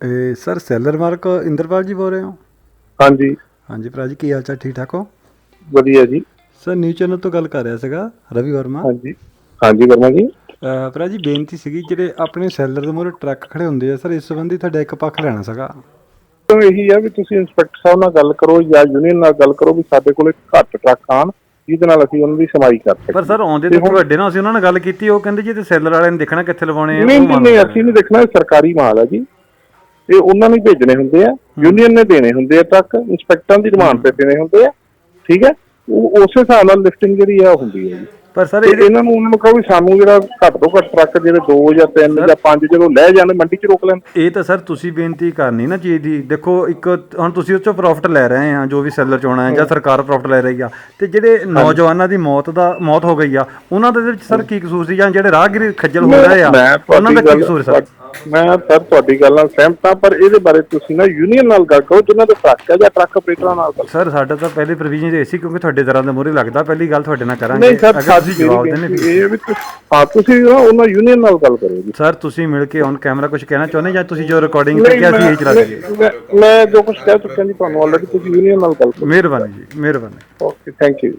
ਇਹ sir seller mark Inderpal ਜੀ ਬੋਲ ਰਹੇ ਹੋ? ਹਾਂਜੀ। ਹਾਂਜੀ ਭਰਾ ਜੀ ਕੀ ਹਾਲ ਚਾਲ? ਠੀਕ ਠਾਕ ਹੋ? ਵਧੀਆ ਜੀ। ਸਰ ਨਿਊ ਚੈਨਲ ਤੋਂ ਗੱਲ ਕਰ ਰਿਹਾ ਸੀਗਾ ਰਵੀ ਵਰਮਾ। ਹਾਂਜੀ। ਹਾਂਜੀ ਵਰਮਾ ਜੀ। ਭਰਾ ਜੀ ਬੇਨਤੀ ਸੀਗੀ ਜਿਹੜੇ ਆਪਣੇ ਸੈਲਰ ਦੇ ਮੂਹਰੇ ਟਰੱਕ ਖੜੇ ਹੁੰਦੇ ਆ ਸਰ ਇਸ ਸੰਬੰਧੀ ਤੁਹਾਡਾ ਇੱਕ ਪੱਖ ਲੈਣਾ ਸੀਗਾ। ਤਾਂ ਇਹੀ ਆ ਵੀ ਤੁਸੀਂ ਇੰਸਪੈਕਟਰ ਸਾਹਿਬ ਨਾਲ ਗੱਲ ਕਰੋ ਜਾਂ ਯੂਨੀਅਨ ਨਾਲ ਗੱਲ ਕਰੋ ਵੀ ਸਾਡੇ ਕੋਲੇ ਘੱਟ ਟਰੱਕ ਆਣ ਜਿਹਦੇ ਨਾਲ ਅਸੀਂ ਉਹਨਾਂ ਦੀ ਸਮਾਈ ਕਰ ਸਕੀਏ। ਪਰ ਸਰ ਆਉਂਦੇ ਤਾਂ ਤੁਹਾਡੇ ਨਾਲ ਅਸੀਂ ਉਹਨਾਂ ਨਾਲ ਗੱਲ ਕੀਤੀ ਉਹ ਕਹਿੰਦੇ ਜੀ ਤੇ ਸੈਲਰ ਵਾਲਿਆਂ ਨੇ ਦੇਖਣਾ ਕਿੱਥੇ ਲਵਾਉਣੇ ਆ ਨਹੀਂ ਨਹੀਂ। ਅਸੀਂ ਨਹੀਂ ਦੇਖਣਾ ਸਰਕਾਰੀ ਮਾਲ ਆ ਜੀ। ਇਹ ਉਹਨਾਂ ਨੂੰ ਭੇਜਣੇ ਹੁੰਦੇ ਆ ਯੂਨੀਅਨ ਨੇ ਦੇਣੇ ਹੁੰਦੇ ਆ ਟਰੱਕ ਇੰਸਪੈਕਟਰਾਂ ਦੀ ਡਿਮਾਂਡ ਤੇ ਦੇਣੇ ਹੁੰਦੇ ਆ ਠੀਕ ਹੈ? ਉਹ ਉਸੇ ਹਿਸਾਬ ਨਾਲ ਲਿਫਟਿੰਗ ਜਿਹੜੀ ਆ ਹੁੰਦੀ ਹੈ ਜੀ। ਪਰ ਸਰ ਇਹਨਾਂ ਨੂੰ ਉਹਨਾਂ ਨੂੰ ਕਹੋ ਵੀ ਸਾਨੂੰ ਜਿਹੜਾ ਘੱਟ ਤੋਂ ਘੱਟ ਟਰੱਕ ਜਿਹੜੇ 2 ਜਾਂ 3 ਜਾਂ 5 ਜਦੋਂ ਲੈ ਜਾਣ ਮੰਡੀ 'ਚ ਰੋਕ ਲੈਣ। ਇਹ ਤਾਂ ਸਰ ਤੁਸੀਂ ਬੇਨਤੀ ਕਰਨੀ ਨਾ ਚੀਜ਼ ਦੀ। ਦੇਖੋ ਇੱਕ ਹੁਣ ਤੁਸੀਂ ਉਸ ਚੋਂ ਪ੍ਰੋਫਿਟ ਲੈ ਰਹੇ ਆ ਜੋ ਵੀ ਸੈਲਰ ਚੋਂ ਆਉਣਾ ਹੈ। ਜਾਂ ਸਰਕਾਰ ਪ੍ਰੋਫਿਟ ਲੈ ਰਹੀ ਆ ਤੇ ਜਿਹੜੇ ਨੌਜਵਾਨਾਂ ਦੀ ਮੌਤ ਦਾ ਮੌਤ ਹੋ ਗਈ ਆ ਉਹਨਾਂ ਦੇ ਵਿੱਚ ਸਰ ਕੀ ਕਸੂਰ ਸੀ ਜਾਂ ਜਿਹੜੇ ਰਾਹਗੀਰ ਖੱਜਲ ਹੋ ਰਹੇ ਆ? ਉਹਨਾਂ ਦਾ ਕੀ ਕਸੂਰ ਸਰ? ਮੈਂ ਸਰ ਤੁਹਾਡੀ ਗੱਲ ਨਾਲ ਸਹਿਮਤ ਹਾਂ ਪਰ ਇਹਦੇ ਬਾਰੇ ਤੁਸੀਂ ਨਾ ਯੂਨੀਅਨ ਨਾਲ ਗੱਲ ਕਰੋ ਜਿਨ੍ਹਾਂ ਦੇ ਟਰੱਕ ਹੈ ਜਾਂ ਟਰੱਕ ਆਪਰੇਟਰਾਂ ਨਾਲ। ਗੱਲ ਸਰ ਸਾਡਾ ਤਾਂ ਪਹਿਲੇ ਪ੍ਰੋਵੀਜ਼ਨ ਇਹ ਸੀ ਕਿਉਂਕਿ ਤੁਹਾਡੇ ਦਰਾਂ ਦੇ ਮੂਹਰੇ ਲੱਗਦਾ ਪਹਿਲੀ ਗੱਲ ਤੁਹਾਡੇ ਨਾਲ ਕਰਾਂਗੇ। ਨਹੀਂ ਸਰ ਸਾਡੀ ਜਵਾਬ ਦੇਣੇ ਇਹ ਵੀ ਤੁਸੀਂ- ਹਾਂ ਤੁਸੀਂ ਨਾ ਉਹਨਾਂ ਯੂਨੀਅਨ ਨਾਲ ਗੱਲ ਕਰੋ ਜੀ। ਸਰ ਤੁਸੀਂ ਮਿਲ ਕੇ ਔਨ ਕੈਮਰਾ ਕੁਝ ਕਹਿਣਾ ਚਾਹੁੰਦੇ ਜਾਂ ਤੁਸੀਂ ਜੋ ਰਿਕਾਰਡਿੰਗ ਤੇ ਕਿਹਾ ਸੀ ਇਹ ਚਲਾ ਦਈਏ? ਮੈਂ ਜੋ ਕੁਝ ਕਹਿ ਚੁੱਕਿਆ ਜੀ ਤੁਹਾਨੂੰ ਆਲਰੇਡੀ ਤੁਸੀਂ ਯੂਨੀਅਨ ਨਾਲ ਗੱਲ ਕਰੋ। ਮਿਹਰਬਾਨੀ ਜੀ ਮਿਹਰਬਾਨੀ। Okay thank you